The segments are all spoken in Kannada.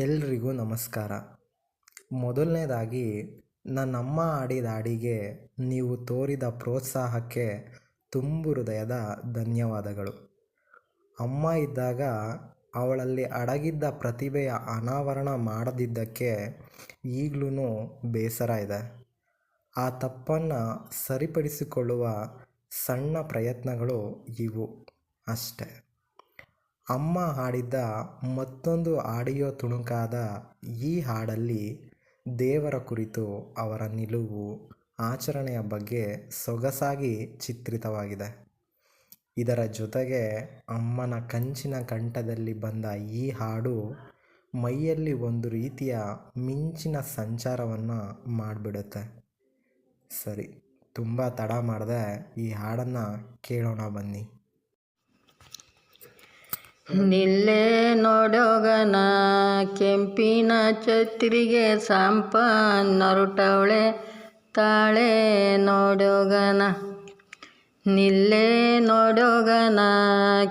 ಎಲ್ರಿಗೂ ನಮಸ್ಕಾರ. ಮೊದಲನೇದಾಗಿ, ನನ್ನಮ್ಮ ಆಡಿದ ಹಾಡಿಗೆ ನೀವು ತೋರಿದ ಪ್ರೋತ್ಸಾಹಕ್ಕೆ ತುಂಬು ಹೃದಯದ ಧನ್ಯವಾದಗಳು. ಅಮ್ಮ ಇದ್ದಾಗ ಅವಳಲ್ಲಿ ಅಡಗಿದ್ದ ಪ್ರತಿಭೆಯ ಅನಾವರಣ ಮಾಡದಿದ್ದಕ್ಕೆ ಈಗಲೂ ಬೇಸರ ಇದೆ. ಆ ತಪ್ಪನ್ನು ಸರಿಪಡಿಸಿಕೊಳ್ಳುವ ಸಣ್ಣ ಪ್ರಯತ್ನಗಳು ಇವು ಅಷ್ಟೆ. ಅಮ್ಮ ಹಾಡಿದ್ದ ಮತ್ತೊಂದು ಆಡಿಯೋ ತುಣುಕಾದ ಈ ಹಾಡಲ್ಲಿ ದೇವರ ಕುರಿತು ಅವರ ನಿಲುವು ಆಚರಣೆಯ ಬಗ್ಗೆ ಸೊಗಸಾಗಿ ಚಿತ್ರಿತವಾಗಿದೆ. ಇದರ ಜೊತೆಗೆ ಅಮ್ಮನ ಕಂಚಿನ ಕಂಠದಲ್ಲಿ ಬಂದ ಈ ಹಾಡು ಮೈಯಲ್ಲಿ ಒಂದು ರೀತಿಯ ಮಿಂಚಿನ ಸಂಚಾರವನ್ನು ಮಾಡಿಬಿಡುತ್ತೆ. ಸರಿ, ತುಂಬ ತಡ ಮಾಡಿದೆ ಈ ಹಾಡನ್ನು ಕೇಳೋಣ ಬನ್ನಿ. ನಿಲ್ಲೇ ನೋಡೋಗನ ಕೆಂಪಿನ ಛತ್ರಿಗೆ ಸಾಂಪ ನರುಟವಳೆ ತಾಳೆ ನೋಡೋಗನ. ನಿಲ್ಲೆ ನೋಡೋಗನ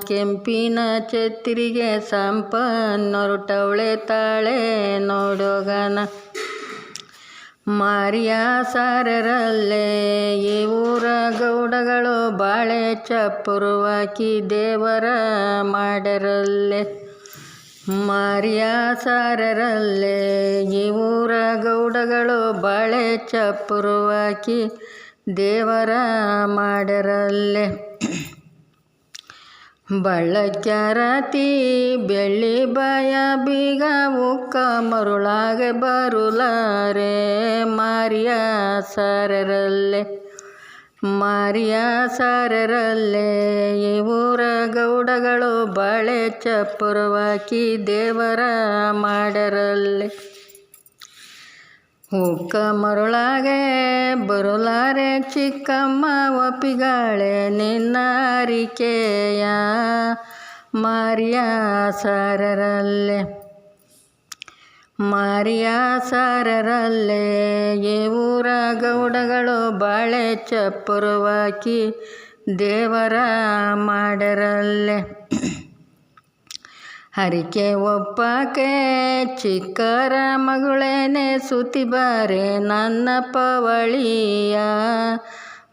ಕೆಂಪಿನ ಛತ್ರಿಗೆ ಸಾಂಪ ನೊರಟವಳೆ ತಾಳೆ ನೋಡೋಗನ. ಮಾರಿಯ ಸಾರರಲ್ಲೇ ಈ ಊರ ಗೌಡಗಳು ಬಾಳೆ ಚಪ್ಪುರುವಾಕಿ ದೇವರ ಮಾಡರಲ್ಲೇ ಮಾರಿಯ ಸಾರರಲ್ಲೇ ಈ ಊರ ಗೌಡಗಳು ಬಾಳೆ ಚಪ್ಪುರುವಾಕಿ ದೇವರ ಮಾಡರಲ್ಲೇ ಬಳ್ಳಕ್ಯಾರತಿ ಬೆಳ್ಳಿ ಬಯ ಬೀಗ ಉಕ್ಕ ಮರುಳಾಗ ಬರುಲಾರೆ ಮಾರಿಯ ಸಾರರಲ್ಲೇ ಮಾರಿಯ ಸಾರರಲ್ಲೇ. ಊರ ಗೌಡಗಳು ಬಳೆ ಚಪ್ಪುರವಾಕಿ ದೇವರ ಮಾಡರಲ್ಲೇ. ಉಕ್ಕ ಮರುಳಾಗೆ ಬರುಲಾರೆ ಚಿಕ್ಕಮ್ಮ ಒಪ್ಪಿಗಾಳೆ ನಿನ್ನಾರಿಕೆಯ ಮಾರಿಯ ಸಾರರಲ್ಲೇ ಮಾರಿಯ ಸಾರರಲ್ಲೇ ಊರ ಗೌಡಗಳು ಬಾಳೆ ಚಪ್ಪರುವಾಕಿ ದೇವರ ಮಾಡರಲ್ಲೇ. ಹರಿಕೆ ಒಪ್ಪಕ್ಕೆ ಚಿಕ್ಕರ ಮಗಳೇನೆ ಸುತಿ ಬಾರೆ ನನ್ನ ಪವಳಿಯ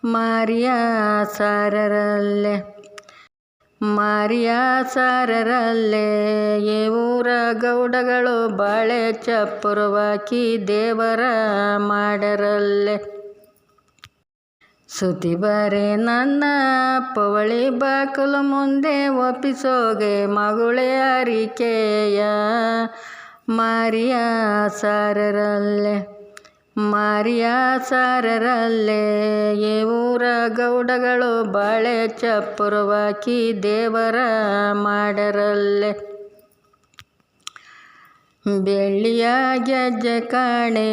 ಮಾರಿಯ ಸಾರರಲ್ಲೇ. ಮಾರಿಯ ಸಾರರಲ್ಲೇ ಊರ ಗೌಡಗಳು ಬಾಳೆ ಚಪ್ಪುರವಾಕಿ ದೇವರ ಮಾಡರಲ್ಲೇ. ಸುತಿ ಬರೆ ನನ್ನ ಪವಳಿ ಬಾಕಲು ಮುಂದೆ ಒಪ್ಪಿಸೋಗೆ ಮಗುಳೆ ಅರಿಕೆಯ ಮಾರಿಯ ಸಾರರಲ್ಲೇ ಮಾರಿಯ ಸಾರರಲ್ಲೇ ಊರ ಗೌಡಗಳು ಬಾಳೆ ಚಪ್ಪುರವಾಕಿ ದೇವರ ಮಾಡರಲ್ಲೇ. ಬೆಳ್ಳಿಯ ಗೆಜ್ಜೆ ಕಾಣೆ,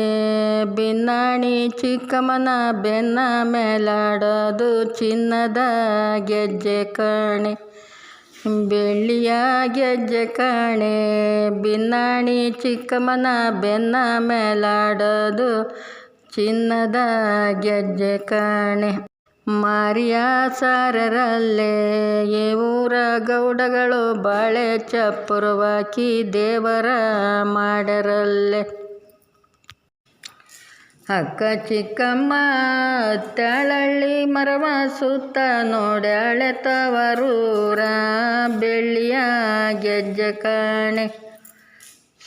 ಬಿನ್ನಾಣಿ ಚಿಕ್ಕಮ್ಮನ ಬೆನ್ನ ಮೇಲಾಡೋದು ಚಿನ್ನದ ಗೆಜ್ಜೆ ಕಾಣೆ. ಬೆಳ್ಳಿಯ ಗೆಜ್ಜೆ ಕಾಣೆ, ಬಿನ್ನಾಣಿ ಚಿಕ್ಕಮ್ಮನ ಬೆನ್ನ ಮೇಲಾಡೋದು ಚಿನ್ನದ ಗೆಜ್ಜೆ ಕಾಣೆ. ಮಾರಿಯ ಸಾರರಲ್ಲೇ ಊರ ಗೌಡಗಳು ಬಾಳೆ ಚಪ್ಪುರವಾಕಿ ದೇವರ ಮಾಡರಲ್ಲೆ. ಅಕ್ಕ ಚಿಕ್ಕಮ್ಮ ತಳಳ್ಳಿ ಮರವ ಸುತ್ತ ನೋಡ್ಯಾಳೆ ತವರೂರ ಬೆಳ್ಳಿಯ ಗೆಜ್ಜೆ ಕಾಣೆ.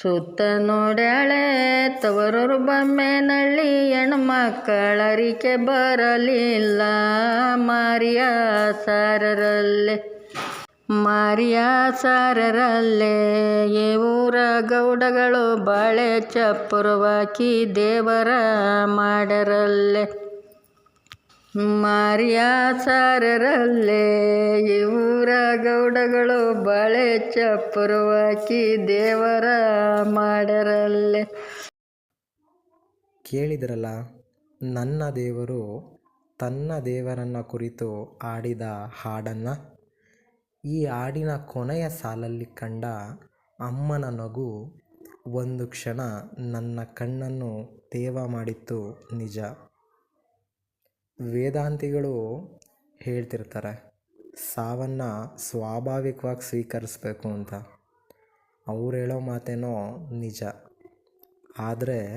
ಸುತ್ತ ನೋಡ್ಯಾಳೆ ತವರೂರು ಬೊಮ್ಮೆನಳ್ಳಿ ಹೆಣ್ಮಕ್ಕಳರಿಕೆ ಬರಲಿಲ್ಲ. ಮಾರಿಯ ಸಾರರಲ್ಲೇ ಮಾರಿಯ ಸಾರರಲ್ಲೇ. ಈ ಊರ ಗೌಡಗಳು ಬಾಳೆ ಚಪ್ಪುರವಾಕಿ ದೇವರ ಮಾಡರಲ್ಲೇ. ಮಾರಿಯ ಸಾರರಲ್ಲೇ ಈ ಊರ ಗೌಡಗಳು ಬಳೆ ಚಪ್ಪರುವಾಕಿ ದೇವರ ಮಾಡರಲ್ಲೇ. ಕೇಳಿದ್ರಲ್ಲ, ನನ್ನ ದೇವರು ತನ್ನ ದೇವರನ್ನ ಕುರಿತು ಆಡಿದ ಹಾಡನ್ನು? ಈ ಹಾಡಿನ ಕೊನೆಯ ಸಾಲಲ್ಲಿ ಕಂಡ ಅಮ್ಮನ ನಗು ಒಂದು ಕ್ಷಣ ನನ್ನ ಕಣ್ಣನ್ನು ತೇವ ಮಾಡಿತ್ತು ನಿಜ. ವೇದಾಂತಿಗಳು ಹೇಳ್ತಿರ್ತಾರೆ, ಸಾವನ್ನು ಸ್ವಾಭಾವಿಕವಾಗಿ ಸ್ವೀಕರಿಸ್ಬೇಕು ಅಂತ. ಅವ್ರು ಹೇಳೋ ಮಾತೇನೋ ನಿಜ. ಆದರೆ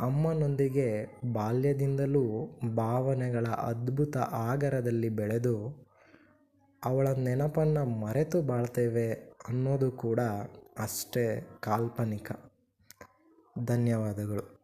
ಅಮ್ಮನೊಂದಿಗೆ ಬಾಲ್ಯದಿಂದಲೂ ಭಾವನೆಗಳ ಅದ್ಭುತ ಆಗರದಲ್ಲಿ ಬೆಳೆದು ಅವಳ ನೆನಪನ್ನು ಮರೆತು ಬಾಳ್ತೇವೆ ಅನ್ನೋದು ಕೂಡ ಅಷ್ಟೇ ಕಾಲ್ಪನಿಕ. ಧನ್ಯವಾದಗಳು.